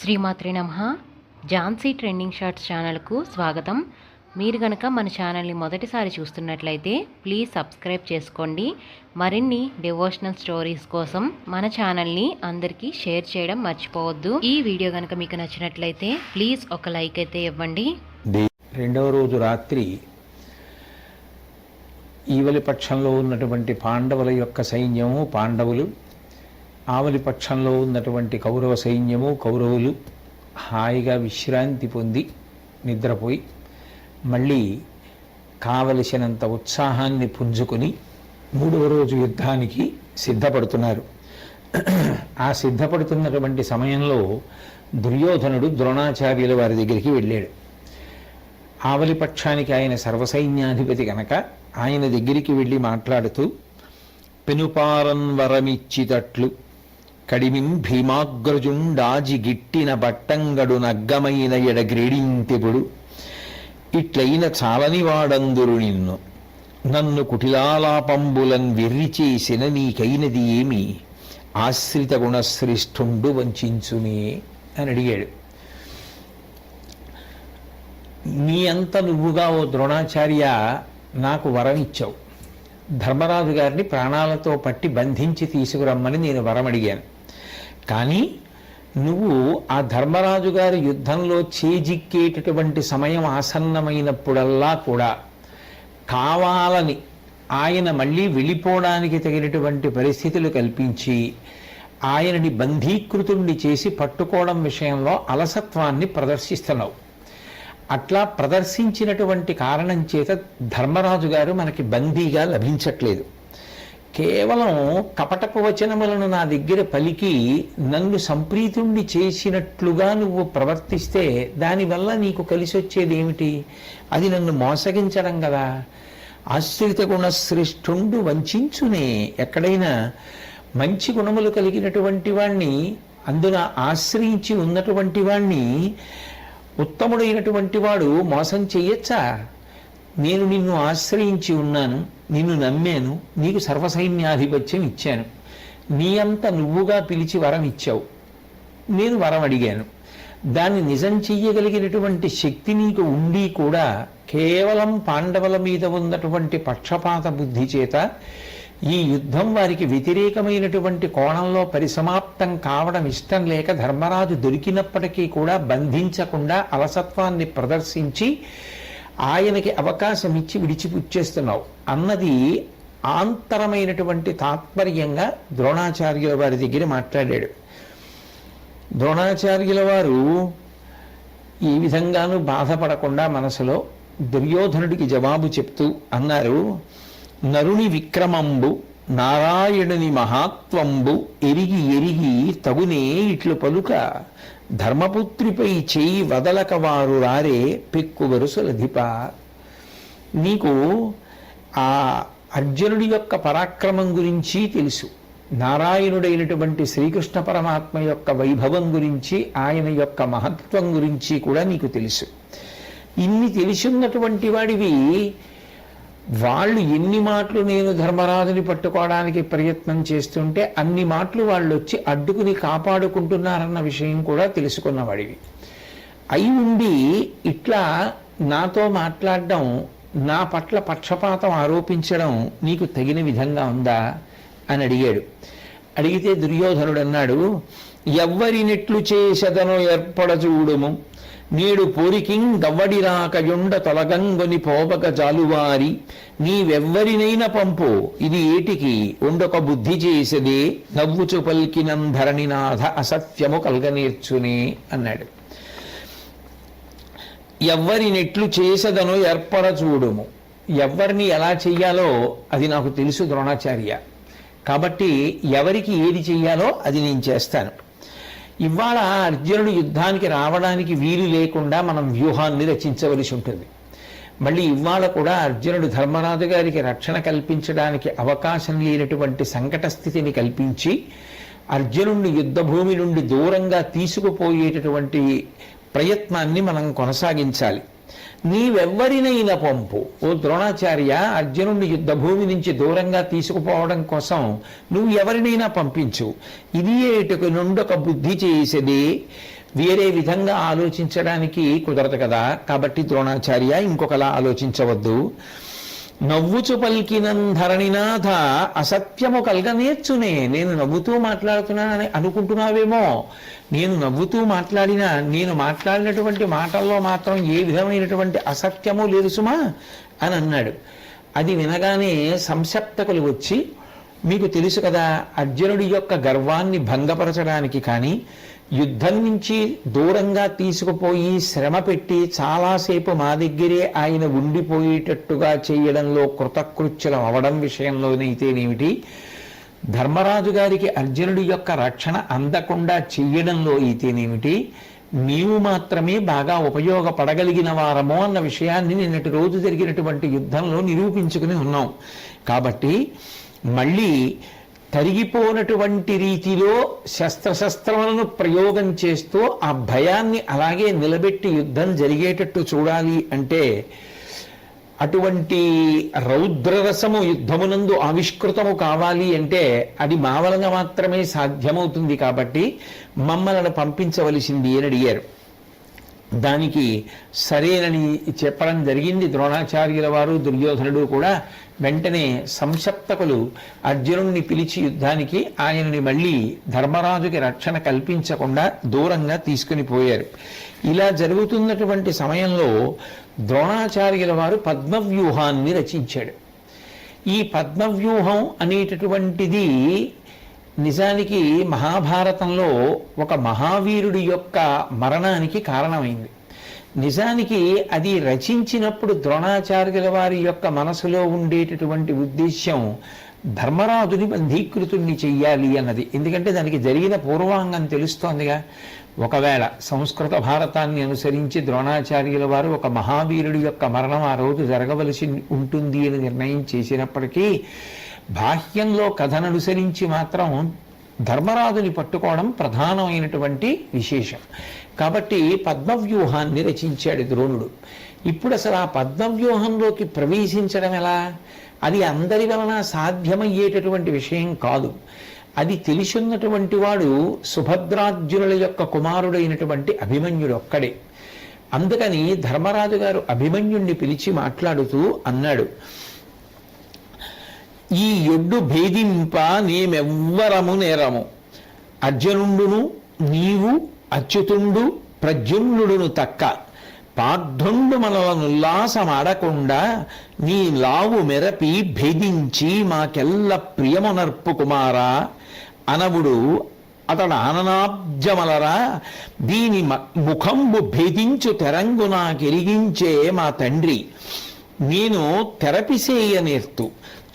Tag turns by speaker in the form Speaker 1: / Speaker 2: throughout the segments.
Speaker 1: శ్రీమాత్రి నమ. Jhansi trending shorts ఛానల్కు స్వాగతం. మీరు గనక మన ఛానల్ని మొదటిసారి చూస్తున్నట్లయితే ప్లీజ్ సబ్స్క్రైబ్ చేసుకోండి. మరిన్ని డివోషనల్ స్టోరీస్ కోసం మన ఛానల్ని అందరికీ షేర్ చేయడం మర్చిపోవద్దు. ఈ వీడియో కనుక మీకు నచ్చినట్లయితే ప్లీజ్ ఒక లైక్ అయితే ఇవ్వండి.
Speaker 2: రెండవ రోజు రాత్రి ఈవలి పక్షంలో ఉన్నటువంటి పాండవుల యొక్క సైన్యము పాండవులు ఆవలి పక్షంలో ఉన్నటువంటి కౌరవ సైన్యము కౌరవులు హాయిగా విశ్రాంతి పొంది నిద్రపోయి మళ్ళీ కావలసినంత ఉత్సాహాన్ని పుంజుకొని మూడవ రోజు యుద్ధానికి సిద్ధపడుతున్నారు. ఆ సిద్ధపడుతున్నటువంటి సమయంలో దుర్యోధనుడు ద్రోణాచార్యుల వారి దగ్గరికి వెళ్ళాడు. ఆవలి పక్షానికి ఆయన సర్వసైన్యాధిపతి కనుక ఆయన దగ్గరికి వెళ్ళి మాట్లాడుతూ పెనుపారన్వరమిచ్చితట్లు కడిమిం భీమాగ్రజుండాజి గిట్టిన బట్టంగడు నగ్గమైన ఎడగ్రేడింతిపుడు ఇట్లైన చాలని వాడందురు నిన్ను. నన్ను కుటిలాలాపంబులన్ వెర్రిచేసిన నీకైనది ఏమి? ఆశ్రిత గుణశ్రేష్ఠుండు వంచుమే అని అడిగాడు. నీ అంత నువ్వుగా ఓ ద్రోణాచార్య నాకు వరం ఇచ్చావు ధర్మరాజు గారిని ప్రాణాలతో పట్టి బంధించి తీసుకురమ్మని నేను వరం అడిగాను కానీ నువ్వు ఆ ధర్మరాజు గారి యుద్ధంలో చేజిక్కేటటువంటి సమయం ఆసన్నమైనప్పుడల్లా కూడా కావాలని ఆయన మళ్ళీ వెళ్ళిపోవడానికి తగినటువంటి పరిస్థితులు కల్పించి ఆయనని బంధీకృతుణ్ణి చేసి పట్టుకోవడం విషయంలో అలసత్వాన్ని ప్రదర్శిస్తున్నావు. అట్లా ప్రదర్శించినటువంటి కారణం చేత ధర్మరాజు గారు మనకి బందీగా లభించట్లేదు. కేవలం కపటపు వచనములను నా దగ్గర పలికి నన్ను సంప్రీతుండి చేసినట్లుగా నువ్వు ప్రవర్తిస్తే దానివల్ల నీకు కలిసి వచ్చేది ఏమిటి? అది నన్ను మోసగించడం కదా. ఆశ్రిత గుణశ్రేష్ఠుండు వంచునే ఎక్కడైనా మంచి గుణములు కలిగినటువంటి వాణ్ణి అందున ఆశ్రయించి ఉన్నటువంటి వాణ్ణి ఉత్తముడైనటువంటి వాడు మోసం చెయ్యొచ్చా? నేను నిన్ను ఆశ్రయించి ఉన్నాను. నిన్ను నమ్మాను నీకు సర్వసైన్యాధిపత్యం ఇచ్చాను. నీ అంత నువ్వుగా పిలిచి వరం ఇచ్చావు. నేను వరం అడిగాను. దాన్ని నిజం చెయ్యగలిగినటువంటి శక్తి నీకు ఉండి కూడా కేవలం పాండవుల మీద ఉన్నటువంటి పక్షపాత బుద్ధి చేత ఈ యుద్ధం వారికి వ్యతిరేకమైనటువంటి కోణంలో పరిసమాప్తం కావడం ఇష్టం లేక ధర్మరాజు దొరికినప్పటికీ కూడా బంధించకుండా అలసత్వాన్ని ప్రదర్శించి ఆయనకి అవకాశం ఇచ్చి విడిచిపుచ్చేస్తున్నావు అన్నది ఆంతరమైనటువంటి తాత్పర్యంగా ద్రోణాచార్యుల వారి దగ్గర మాట్లాడాడు. ద్రోణాచార్యుల వారు ఈ విధంగానూ బాధపడకుండా మనసులో దుర్యోధనుడికి జవాబు చెప్తూ అన్నారు నరుని విక్రమంబు నారాయణుని మహాత్వంబు ఎరిగి ఎరిగి తగునే ఇట్లు పలుక. ధర్మపుత్రిపై చేయి వదలక వారు రారే పెక్కు వరుసలధిప నీకు ఆ అర్జునుడి యొక్క పరాక్రమం గురించి తెలుసు. నారాయణుడైనటువంటి శ్రీకృష్ణ పరమాత్మ యొక్క వైభవం గురించి ఆయన యొక్క మహత్వం గురించి కూడా నీకు తెలుసు. ఇన్ని తెలిసిన్నటువంటి వాడివి వాళ్ళు ఎన్ని మాటలు నేను ధర్మరాజుని పట్టుకోవడానికి ప్రయత్నం చేస్తుంటే అన్ని మాటలు వాళ్ళు వచ్చి అడ్డుకుని కాపాడుకుంటున్నారన్న విషయం కూడా తెలుసుకున్నవాడివి. అయి ఉండి ఇట్లా నాతో మాట్లాడడం నా పట్ల పక్షపాతం ఆరోపించడం నీకు తగిన విధంగా ఉందా? అని అడిగాడు. అడిగితే దుర్యోధనుడు అన్నాడు ఎవ్వరినెట్లు చేసెదనో ఏర్పడచూడుము నేడు పోరికిం దవ్వడిరాకయుండ తొలగంగొని పోబక జాలువారి నీవెవ్వరినైనా పంపు ఇది ఏటికి ఉండొక బుద్ధి చేసేదే నవ్వుచు పల్కినంధరణినాథ అసత్యము కల్గనేర్చునే అన్నాడు. ఎవ్వరి నెట్లు చేసదనో ఏర్పడ చూడుము ఎవరిని ఎలా చెయ్యాలో అది నాకు తెలుసు ద్రోణాచార్య. కాబట్టి ఎవరికి ఏది చెయ్యాలో అది నేను చేస్తాను. ఇవాళ అర్జునుడు యుద్ధానికి రావడానికి వీలు లేకుండా మనం వ్యూహాన్ని రచించవలసి ఉంటుంది. మళ్ళీ ఇవాళ కూడా అర్జునుడు ధర్మరాజు గారికి రక్షణ కల్పించడానికి అవకాశం లేనటువంటి సంకట స్థితిని కల్పించి అర్జునుడిని యుద్ధభూమి నుండి దూరంగా తీసుకుపోయేటటువంటి ప్రయత్నాన్ని మనం కొనసాగించాలి. నీవెవ్వరినైనా పంపు. ఓ ద్రోణాచార్య అర్జునుడిని యుద్ధభూమి నుంచి దూరంగా తీసుకుపోవడం కోసం నువ్వు ఎవరినైనా పంపించు. ఇది ఏటుకు నుండొక బుద్ధి చేసేది. వేరే విధంగా ఆలోచించడానికి కుదరదు కదా. కాబట్టి ద్రోణాచార్య ఇంకొకలా ఆలోచించవద్దు. నవ్వుచు పలికినం ధరణినాథ అసత్యము కలగనేర్చునే. నేను నవ్వుతూ మాట్లాడుతున్నానని అనుకుంటున్నావేమో. నేను నవ్వుతూ మాట్లాడినా నేను మాట్లాడినటువంటి మాటల్లో మాత్రం ఏ విధమైనటువంటి అసత్యము లేదు సుమా అని అన్నాడు. అది వినగానే సంసప్తకులు వచ్చి మీకు తెలుసు కదా అర్జునుడి యొక్క గర్వాన్ని భంగపరచడానికి కానీ యుద్ధం నుంచి దూరంగా తీసుకుపోయి శ్రమ పెట్టి చాలాసేపు మా దగ్గరే ఆయన ఉండిపోయేటట్టుగా చేయడంలో కృతకృత్యులం అవడం విషయంలోనైతేనేమిటి ధర్మరాజు గారికి అర్జునుడి యొక్క రక్షణ అందకుండా చెయ్యడంలో అయితేనేమిటి మేము మాత్రమే బాగా ఉపయోగపడగలిగిన వారమో అన్న విషయాన్ని నిన్నటి రోజు జరిగినటువంటి యుద్ధంలో నిరూపించుకుని ఉన్నాం కాబట్టి మళ్ళీ తరిగిపోనటువంటి రీతిలో శస్త్రశస్త్రములను ప్రయోగం చేస్తూ ఆ భయాన్ని అలాగే నిలబెట్టి యుద్ధం జరిగేటట్టు చూడాలి అంటే అటువంటి రౌద్రరసము యుద్ధమునందు ఆవిష్కృతము కావాలి అంటే అది మా వలన మాత్రమే సాధ్యమవుతుంది కాబట్టి మమ్మల్ని పంపించవలసింది అని అడిగారు. దానికి సరేనని చెప్పడం జరిగింది. ద్రోణాచార్యుల వారు దుర్యోధనుడు కూడా వెంటనే సంసప్తకులు అర్జునుడిని పిలిచి యుద్ధానికి ఆయనని మళ్ళీ ధర్మరాజుకి రక్షణ కల్పించకుండా దూరంగా తీసుకుని పోయారు. ఇలా జరుగుతున్నటువంటి సమయంలో ద్రోణాచార్యుల వారు పద్మవ్యూహాన్ని రచించాడు. ఈ పద్మవ్యూహం అనేటటువంటిది నిజానికి మహాభారతంలో ఒక మహావీరుడి యొక్క మరణానికి కారణమైంది. నిజానికి అది రచించినప్పుడు ద్రోణాచార్యుల వారి యొక్క మనసులో ఉండేటటువంటి ఉద్దేశ్యం ధర్మరాజుని బంధీకృతుణ్ణి చెయ్యాలి అన్నది. ఎందుకంటే దానికి జరిగిన పూర్వాంగం తెలుస్తోందిగా. ఒకవేళ సంస్కృత భారతాన్ని అనుసరించి ద్రోణాచార్యుల వారు ఒక మహావీరుడి యొక్క మరణం ఆ రోజు జరగవలసి ఉంటుంది అని నిర్ణయం చేసినప్పటికీ బాహ్యంలో కథననుసరించి మాత్రం ధర్మరాజుని పట్టుకోవడం ప్రధానమైనటువంటి విశేషం. కాబట్టి పద్మవ్యూహాన్ని రచించాడు ద్రోణుడు. ఇప్పుడు అసలు ఆ పద్మవ్యూహంలోకి ప్రవేశించడం ఎలా? అది అందరి వలన సాధ్యమయ్యేటటువంటి విషయం కాదు. అది తెలిసున్నటువంటి వాడు సుభద్రార్జునుల యొక్క కుమారుడైనటువంటి అభిమన్యుడు ఒక్కడే. అందుకని ధర్మరాజు గారు అభిమన్యుణ్ణి పిలిచి మాట్లాడుతూ అన్నాడు ఈ యొడ్డు భేదింప నేమెవ్వరము నేరము. అర్జునుండును నీవు అచ్యుతుండు ప్రద్యుమ్నుడును తక్క. పార్థుండు మనలనుల్లాసమాడకుండా నీ లావు మెరపి భేదించి మాకెల్ల ప్రియమునర్పు కుమారా. అనవుడు అతడు ఆననాబ్జమలరా దీని మ- ముఖంబు భేదించు తెరంగు నాకెరిగించే మా తండ్రి. నేను తెరపిసేయ నేర్తు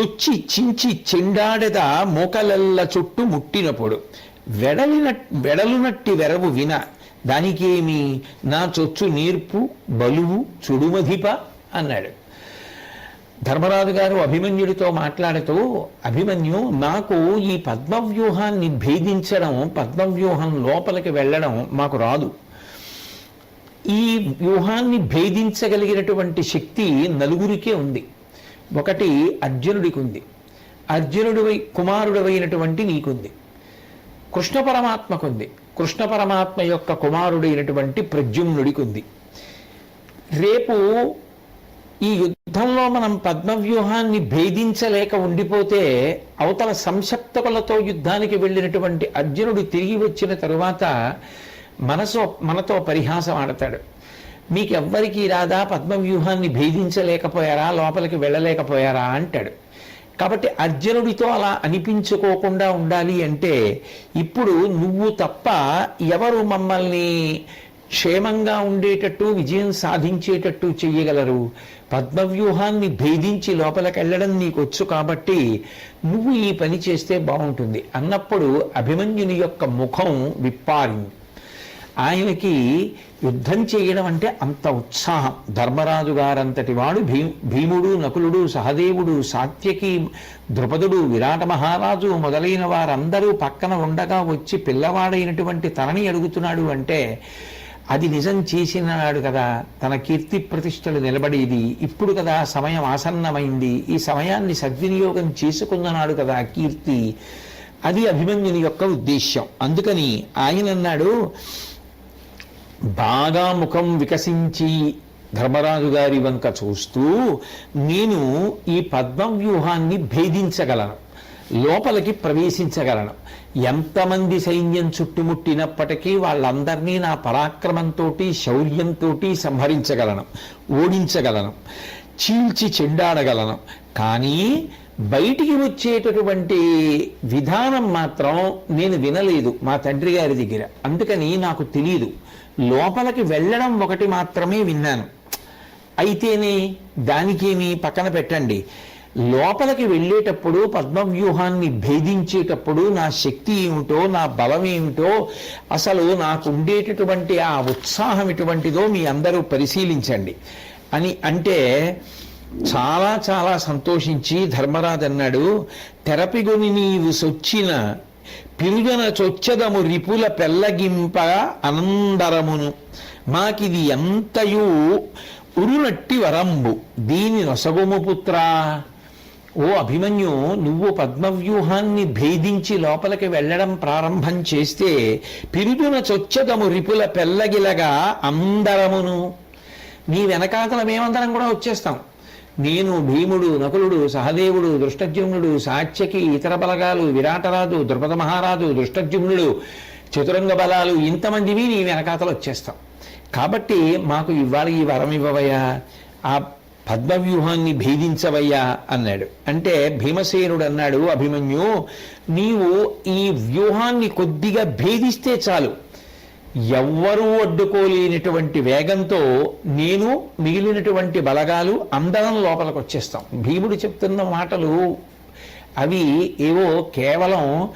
Speaker 2: చొచ్చి చించి చెండాడెద మోకలెల్ల చుట్టూ ముట్టినప్పుడు. వెడలిన వెడలునట్టి వెరవు విన దానికేమి నా చొచ్చు నేర్పు బలువు చుడుమధిప అన్నాడు. ధర్మరాజు గారు అభిమన్యుడితో మాట్లాడుతూ అభిమన్యు నాకు ఈ పద్మవ్యూహాన్ని భేదించడం పద్మవ్యూహం లోపలికి వెళ్ళడం మాకు రాదు. ఈ వ్యూహాన్ని భేదించగలిగినటువంటి శక్తి నలుగురికే ఉంది. ఒకటి అర్జునుడికి ఉంది అర్జునుడి కుమారుడవైనటువంటి నీకుంది. కృష్ణ పరమాత్మకుంది. కృష్ణ పరమాత్మ యొక్క కుమారుడైనటువంటి ప్రద్యుమ్నుడికి ఉంది రేపు ఈ యుద్ధంలో మనం పద్మవ్యూహాన్ని భేదించలేక ఉండిపోతే అవతల సంసప్తకులతో యుద్ధానికి వెళ్ళినటువంటి అర్జునుడు తిరిగి వచ్చిన తరువాత మనసు మనతో పరిహాసం ఆడతాడు మీకెవ్వరికీ రాదా పద్మవ్యూహాన్ని భేదించలేకపోయారా లోపలికి వెళ్ళలేకపోయారా అంటాడు. కాబట్టి అర్జునుడితో అలా అనిపించుకోకుండా ఉండాలి అంటే ఇప్పుడు నువ్వు తప్ప ఎవరు మమ్మల్ని క్షేమంగా ఉండేటట్టు విజయం సాధించేటట్టు చెయ్యగలరు? పద్మవ్యూహాన్ని భేదించి లోపలికి వెళ్ళడం నీకు వచ్చు కాబట్టి నువ్వు ఈ పని చేస్తే బాగుంటుంది. అన్నప్పుడు అభిమన్యుని యొక్క ముఖం విప్పారింది. ఆయనకి యుద్ధం చేయడం అంటే అంత ఉత్సాహం. ధర్మరాజు గారంతటి వాడు భీ భీముడు నకులుడు సహదేవుడు సాత్యకి ద్రుపదుడు విరాట మహారాజు మొదలైన వారందరూ పక్కన ఉండగా వచ్చి పిల్లవాడైనటువంటి తనని అడుగుతున్నాడు అంటే అది నిజం చేసినాడు కదా తన కీర్తి ప్రతిష్టలు నిలబడేది. ఇప్పుడు కదా సమయం ఆసన్నమైంది. ఈ సమయాన్ని సద్వినియోగం చేసుకున్నాడు కదా కీర్తి. అది అభిమన్యుని యొక్క ఉద్దేశ్యం. అందుకని ఆయన అన్నాడు బాగా ముఖం వికసించి ధర్మరాజు గారి వంక చూస్తూ నేను ఈ పద్మవ్యూహాన్ని భేదించగలను లోపలికి ప్రవేశించగలను. ఎంతమంది సైన్యం చుట్టుముట్టినప్పటికీ వాళ్ళందరినీ నా పరాక్రమంతో శౌర్యంతో సంహరించగలను ఓడించగలను చీల్చి చెండాడగలను. కానీ బయటికి వచ్చేటటువంటి విధానం మాత్రం నేను వినలేదు మా తండ్రి గారి దగ్గర. అందుకని నాకు తెలియదు లోపలికి వెళ్ళడం ఒకటి మాత్రమే విన్నాను. అయితేనే దానికేమి పక్కన పెట్టండి. లోపలికి వెళ్ళేటప్పుడు పద్మవ్యూహాన్ని భేదించేటప్పుడు నా శక్తి ఏమిటో నా బలం ఏమిటో అసలు నాకు ఉండేటటువంటి ఆ ఉత్సాహం ఎటువంటిదో మీ అందరూ పరిశీలించండి. అని అంటే చాలా చాలా సంతోషించి ధర్మరాజు అన్నాడు తెరపిగొని నీవు సొచ్చిన పిరుగన చొచ్చదము రిపుల పెల్లగింప అనందరమును. మాకిది ఎంతయు ఉరునట్టి వరంబు. దీని నొసగుము పుత్రా. ఓ అభిమన్యు నువ్వు పద్మవ్యూహాన్ని భేదించి లోపలికి వెళ్ళడం ప్రారంభం చేస్తే పిరుదున చొచ్చదము రిపుల పెల్లగిలగా అందరమును. నీ వెనకాతల మేమందరం కూడా వచ్చేస్తాం. నేను భీముడు నకులుడు సహదేవుడు దృష్టజ్యుమ్నుడు సాత్యకి ఇతర బలగాలు విరాటరాజు ద్రుపద మహారాజు దృష్టజ్యుమ్నుడు చతురంగ బలాలు ఇంతమందివి నీ వెనకాతలు వచ్చేస్తాం. కాబట్టి మాకు ఇవాళ ఈ వరం ఇవ్వవయ్యా ఆ పద్మవ్యూహాన్ని భేదించవయ్యా అన్నాడు. అంటే భీమసేనుడు అన్నాడు అభిమన్యు నీవు ఈ వ్యూహాన్ని కొద్దిగా భేదిస్తే చాలు. ఎవ్వరూ అడ్డుకోలేనటువంటి వేగంతో నేను మిగిలినటువంటి బలగాలు అందరం లోపలికి వచ్చేస్తాం భీముడు చెప్తున్న మాటలు అవి ఏవో కేవలం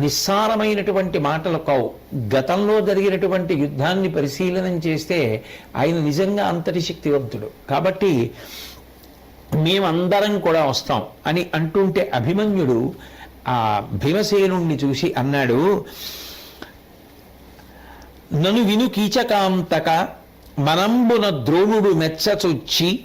Speaker 2: నిస్సారమైనటువంటి మాటలు కావు. గతంలో జరిగినటువంటి యుద్ధాన్ని పరిశీలనం చేస్తే ఆయన నిజంగా అంతటి శక్తివంతుడు. కాబట్టి మేమందరం కూడా వస్తాం అని అంటుంటే అభిమన్యుడు ఆ భీమసేనుణ్ణి చూసి అన్నాడు నను విను కీచకాంతక మనంబున ద్రోణుడు మెచ్చచొచ్చి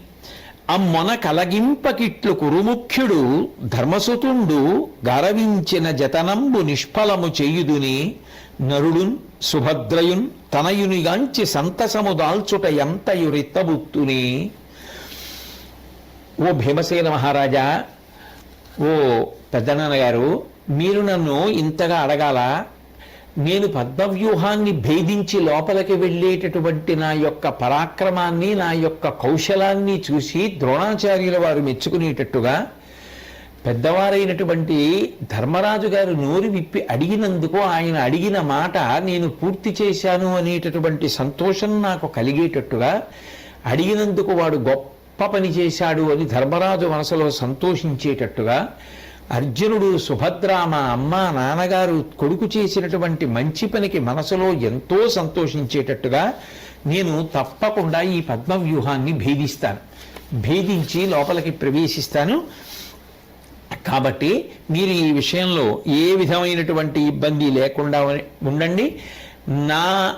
Speaker 2: అమ్మొన కలగింపకిట్లు కురుముఖ్యుడు ధర్మసుతుండు గరవించిన జతనంబు నిష్ఫలము చేయుదుని నరుడున్ సుభద్రయున్ తనయునిగాంచి సంతసము దాల్చుట ఎంతయు రిత్తబుత్తుని. ఓ భీమసేన మహారాజా ఓ పెద్దనాన్నగారు మీరు నన్ను ఇంతగా అడగాల? నేను పద్మవ్యూహాన్ని భేదించి లోపలికి వెళ్ళేటటువంటి నా యొక్క పరాక్రమాన్ని నా యొక్క కౌశలాన్ని చూసి ద్రోణాచార్యుల వారు మెచ్చుకునేటట్టుగా పెద్దవారైనటువంటి ధర్మరాజు గారు నోరు విప్పి అడిగినందుకు ఆయన అడిగిన మాట నేను పూర్తి చేశాను అనేటటువంటి సంతోషం నాకు కలిగేటట్టుగా అడిగినందుకు వాడు గొప్ప పని చేశాడు అని ధర్మరాజు మనసులో సంతోషించేటట్టుగా అర్జునుడు సుభద్ర మా అమ్మ నాన్నగారు కొడుకు చేసినటువంటి మంచి పనికి మనసులో ఎంతో సంతోషించేటట్టుగా నేను తప్పకుండా ఈ పద్మవ్యూహాన్ని భేదిస్తాను. భేదించి లోపలికి ప్రవేశిస్తాను. కాబట్టి మీరు ఈ విషయంలో ఏ విధమైనటువంటి ఇబ్బంది లేకుండా ఉండండి. నా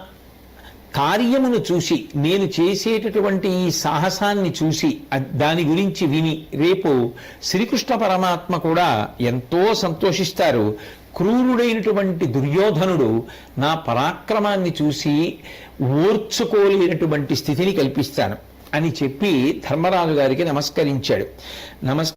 Speaker 2: కార్యమును చూసి నేను చేసేటటువంటి ఈ సాహసాన్ని చూసి దాని గురించి విని రేపు శ్రీకృష్ణ పరమాత్మ కూడా ఎంతో సంతోషిస్తారు. క్రూరుడైనటువంటి దుర్యోధనుడు నా పరాక్రమాన్ని చూసి ఓర్చుకోలేనటువంటి స్థితిని కల్పిస్తాను అని చెప్పి ధర్మరాజు గారికి నమస్కరించాడు. నమస్